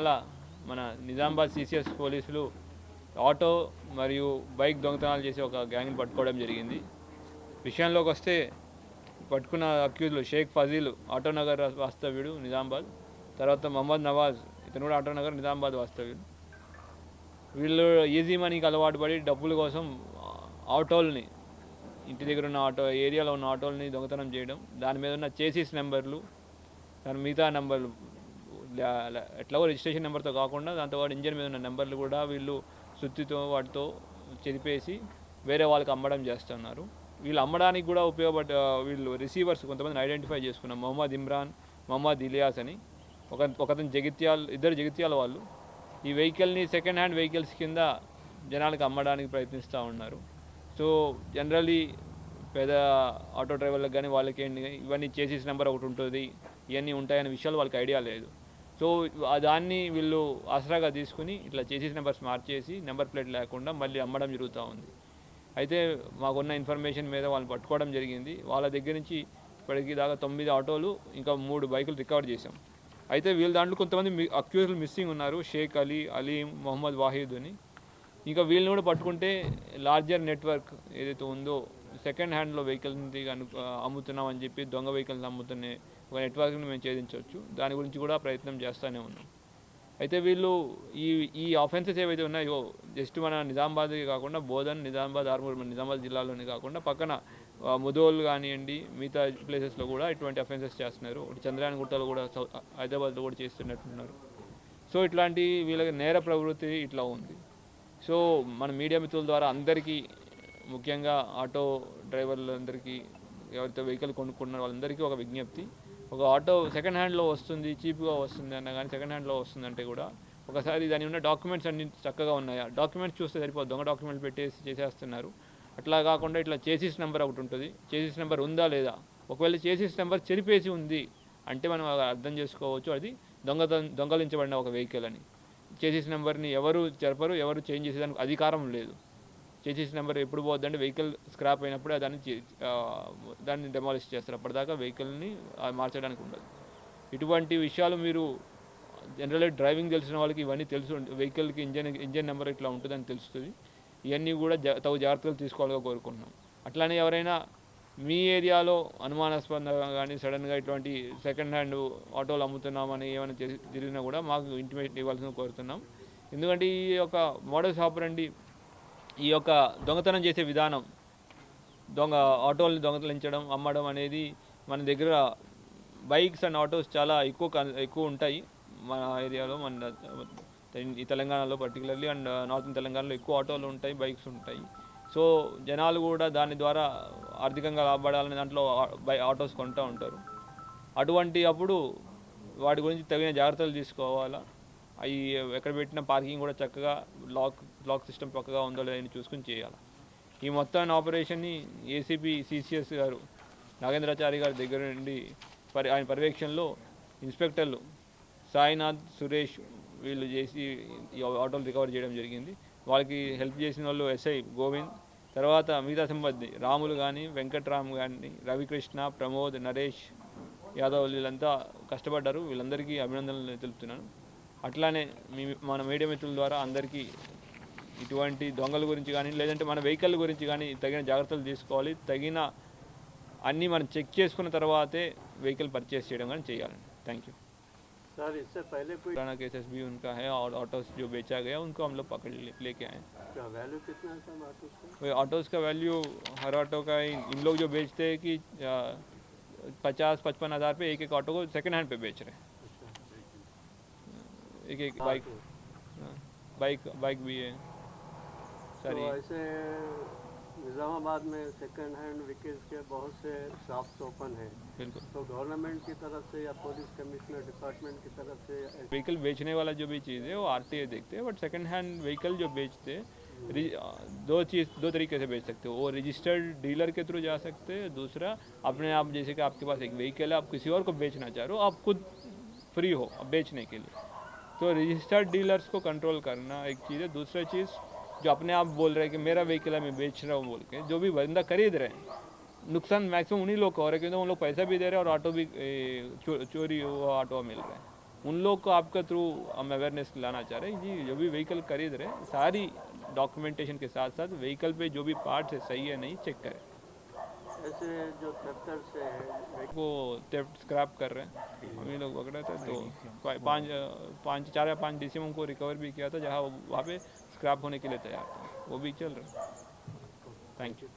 ఇవాళ మన నిజామాబాద్ సిసిఎస్ పోలీసులు ఆటో మరియు బైక్ దొంగతనాలు చేసి ఒక గ్యాంగ్ని పట్టుకోవడం జరిగింది. విషయంలోకి వస్తే పట్టుకున్న అక్యూజ్లు షేక్ ఫజీల్ ఆటోనగర్ వాస్తవ్యుడు నిజామాబాద్ తర్వాత మహమ్మద్ నవాజ్ ఇతను కూడా ఆటోనగర్ నిజామాబాద్ వాస్తవ్యుడు. వీళ్ళు ఈజీ మనీకి అలవాటు పడి డబ్బుల కోసం ఆటోల్ని ఇంటి దగ్గర ఉన్న ఆటో ఏరియాలో ఉన్న ఆటోల్ని దొంగతనం చేయడం దాని మీద ఉన్న చేసీస్ నెంబర్లు దాని మిగతా నెంబర్లు ఎట్లాగో రిజిస్ట్రేషన్ నెంబర్తో కాకుండా దాంతో పాటు ఇంజన్ మీద ఉన్న నెంబర్లు కూడా వీళ్ళు సుత్తితో వాటితో చెరిపేసి వేరే వాళ్ళకి అమ్మడం చేస్తున్నారు. వీళ్ళు అమ్మడానికి కూడా ఉపయోగపడ వీళ్ళు రిసీవర్స్ కొంతమందిని ఐడెంటిఫై చేసుకున్నాం మొహమ్మద్ ఇమ్రాన్ మొహమ్మద్ ఇలియాస్ అని. ఒక ఒకతను జగిత్యాల్ ఇద్దరు జగిత్యాల వాళ్ళు. ఈ వెహికల్ని సెకండ్ హ్యాండ్ వెహికల్స్ కింద జనాలకు అమ్మడానికి ప్రయత్నిస్తూ ఉన్నారు. సో జనరలీ పెద్ద ఆటో డ్రైవర్లకు కానీ వాళ్ళకి ఇవన్నీ చేసేసి నెంబర్ ఒకటి ఉంటుంది. ఇవన్నీ ఉంటాయనే విషయాలు వాళ్ళకి ఐడియా లేదు. సో దాన్ని వీళ్ళు ఆసరాగా తీసుకుని ఇట్లా చేసేసి నెంబర్స్ మార్చేసి నెంబర్ ప్లేట్ లేకుండా మళ్ళీ అమ్మడం జరుగుతూ ఉంది. అయితే మాకున్న ఇన్ఫర్మేషన్ మీద వాళ్ళని పట్టుకోవడం జరిగింది. వాళ్ళ దగ్గర నుంచి ఇప్పటికి దాకా తొమ్మిది ఆటోలు ఇంకా మూడు బైకులు రికవర్ చేసాం అయితే వీళ్ళ దాంట్లో కొంతమంది అక్యూజ్లు మిస్సింగ్ ఉన్నారు. షేక్ అలీ అలీం మొహమ్మద్ వాహీద్ అని. ఇంకా వీళ్ళని కూడా పట్టుకుంటే లార్జర్ నెట్వర్క్ ఏదైతే ఉందో సెకండ్ హ్యాండ్లో వెహికల్ని అమ్ముతున్నామని చెప్పి దొంగ వెహికల్స్ అమ్ముతున్నాయి ఒక నెట్వర్క్ని మేము ఛేదించవచ్చు. దాని గురించి కూడా ప్రయత్నం చేస్తూనే ఉన్నాం. అయితే వీళ్ళు ఈ ఈ ఆఫెన్సెస్ ఏవైతే ఉన్నాయో జస్ట్ మన నిజామాబాద్ కాకుండా బోధన్ నిజామాబాద్ ఆర్మూర్ నిజామాబాద్ జిల్లాలోనే కాకుండా పక్కన ముదోల్ కానివ్వండి మిగతా ప్లేసెస్లో కూడా ఇటువంటి అఫెన్సెస్ చేస్తున్నారు. ఒకటి చంద్రయాన్ గుట్టలో కూడా సౌ హైదరాబాద్లో కూడా చేస్తున్నట్టున్నారు. సో ఇట్లాంటి వీళ్ళకి నేర ప్రవృత్తి ఇట్లా ఉంది. సో మన మీడియా మిత్రుల ద్వారా అందరికీ ముఖ్యంగా ఆటో డ్రైవర్లందరికీ ఎవరైతే వెహికల్ కొనుక్కున్నారో వాళ్ళందరికీ ఒక విజ్ఞప్తి. ఒక ఆటో సెకండ్ హ్యాండ్లో వస్తుంది చీప్గా వస్తుంది అన్న కానీ సెకండ్ హ్యాండ్లో వస్తుందంటే కూడా ఒకసారి దాని ఉన్న డాక్యుమెంట్స్ అన్ని చక్కగా ఉన్నాయా? డాక్యుమెంట్స్ చూస్తే సరిపోదు. దొంగ డాక్యుమెంట్ పెట్టేసి చేసేస్తున్నారు. అట్లా కాకుండా ఇట్లా చేసిస్ నెంబర్ ఒకటి ఉంటుంది. చేసిస్ నెంబర్ ఉందా లేదా? ఒకవేళ చేసిస్ నెంబర్ చెరిపేసి ఉంది అంటే మనం అర్థం చేసుకోవచ్చు. అది దొంగ దొంగలించబడిన ఒక వెహికల్ అని. చేసిస్ నెంబర్ని ఎవరు జరపరు ఎవరు చేంజ్ చేసేదానికి అధికారం లేదు. చేసేసిన నెంబర్ ఎప్పుడు పోద్దంటే వెహికల్ స్క్రాప్ అయినప్పుడు దాన్ని చే- దాన్ని డెమాలిష్ చేస్తారు. అప్పటిదాకా వెహికల్ని మార్చడానికి ఉండదు. ఇటువంటి విషయాలు మీరు జనరల్గా డ్రైవింగ్ తెలిసిన వాళ్ళకి ఇవన్నీ తెలుసు. వెహికల్కి ఇంజన్ ఇంజన్ నెంబర్ ఇట్లా ఉంటుందని తెలుస్తుంది. ఇవన్నీ కూడా తగు జాగ్రత్తలు తీసుకోవాలిగా కోరుకుంటున్నాం. అట్లానే ఎవరైనా మీ ఏరియాలో అనుమానాస్పదంగా కానీ సడన్గా ఇటువంటి సెకండ్ హ్యాండ్ ఆటోలు అమ్ముతున్నామని ఏమైనా తెలి- కూడా మాకు ఇంటిమేట్ ఇవ్వాల్సిన కోరుతున్నాం. ఎందుకంటే ఈ యొక్క మోడల్స్ ఆపరండి ఈ యొక్క దొంగతనం చేసే విధానం దొంగ ఆటోల్ని దొంగతలించడం అమ్మడం అనేది మన దగ్గర బైక్స్ అండ్ ఆటోస్ చాలా ఎక్కువ కన్- ఎక్కువ ఉంటాయి మన ఏరియాలో మన ఈ తెలంగాణలో పర్టికులర్లీ అండ్ నార్థన్ తెలంగాణలో ఎక్కువ ఆటోలు ఉంటాయి బైక్స్ ఉంటాయి. సో జనాలు కూడా దాని ద్వారా ఆర్థికంగా లాభపడాలని దాంట్లో బై ఆటోస్ కొంటూ ఉంటారు. అటువంటి అప్పుడు వాటి గురించి తగిన జాగ్రత్తలు తీసుకోవాలా? అవి ఎక్కడ పెట్టిన పార్కింగ్ కూడా చక్కగా లాక్ లాక్ సిస్టమ్ పక్కగా ఉందో లేదని చూసుకుని చేయాలి. ఈ మొత్తం ఆపరేషన్ని ఏసీపీ సిసిఎస్ గారు నాగేంద్రాచారి గారి దగ్గర నుండి పరి ఆయన పర్యవేక్షణలో ఇన్స్పెక్టర్లు సాయినాథ్ సురేష్ వీళ్ళు చేసి ఈ ఆటోలు రికవర్ చేయడం జరిగింది. వాళ్ళకి హెల్ప్ చేసిన వాళ్ళు ఎస్ఐ గోవింద్ తర్వాత మిగతా సంబంధి రాములు కానీ వెంకట్రామ్ కానీ రవికృష్ణ ప్రమోద్ నరేష్ యాదవ్ వీళ్ళంతా కష్టపడ్డారు. వీళ్ళందరికీ అభినందనలు తెలుపుతున్నాను. అట్లానే మీ మన మీడియా మిత్రుల ద్వారా అందరికీ ఇటువంటి దొంగల గురించి కానీ లేదంటే మన వెహికల్ గురించి కానీ తగిన జాగ్రత్తలు తీసుకోవాలి తగిన అన్నీ మనం చెక్ చేసుకున్న తర్వాతే వెహికల్ పర్చేస్ చేయడం కానీ చేయాలండి థ్యాంక్ యూ सर इससे पहले कोई पुराना केसेस भी उनका है और ऑटोस जो बेचा गया उनको हम लोग पकड़ ले, लेके आए क्या वैल्यू कितना है सर ऑटोस का वो ऑटोस का वैल्यू हर ऑटो का इन इन लोग जो बेचते हैं कि पचास पचपन हज़ार पे एक एक ऑटो को सेकंड हैंड पे बेच रहे हैं एक एक बाइक हाँ, बाइक बाइक भी है सारी तो ऐसे निज़ामाबाद में सेकंड हैंड व्हीकल्स के बहुत से शॉप्स ओपन हैं। बिल्कुल। तो गवर्नमेंट की तरफ़ से या पुलिस कमिश्नर डिपार्टमेंट की तरफ़ से व्हीकल बेचने वाला जो भी चीज़ है वो आर देखते हैं बट सेकंड हैंड व्हीकल जो बेचते हैं दो चीज़ दो तरीके से बेच सकते हो। वो रजिस्टर्ड डीलर के थ्रू जा सकते हैं दूसरा अपने आप जैसे कि आपके पास एक व्हीकल है आप किसी और को बेचना चाह रहे हो आप खुद फ्री हो बेचने के लिए। तो रजिस्टर्ड डीलर्स को कंट्रोल करना एक चीज़ है। दूसरा चीज़ जो अपने आप बोल रहे हैं कि मेरा व्हीकल है मैं बेच रहा हूँ बोल के जो भी बंदा खरीद रहे हैं नुकसान मैक्सिमम उन्हीं लोग को हो रहा है क्योंकि उन लोग पैसा भी दे रहे हैं और ऑटो भी चो, चोरी हुआ ऑटो मिल रहा है। उन लोग को आपके थ्रू हम अवेयरनेस लाना चाह रहे हैं जी जो भी व्हीकल खरीद रहे हैं सारी डॉक्यूमेंटेशन के साथ साथ व्हीकल पे जो भी पार्ट्स है सही है नहीं चेक करें। ऐसे जो है वो थेफ्ट स्क्रैप कर रहे हैं। हम लोग पकड़े थे तो पाँच पाँच चार या पाँच डी को रिकवर भी किया था जहाँ वहाँ पे स्क्रैप होने के लिए तैयार था। वो भी चल रहा है। Thank you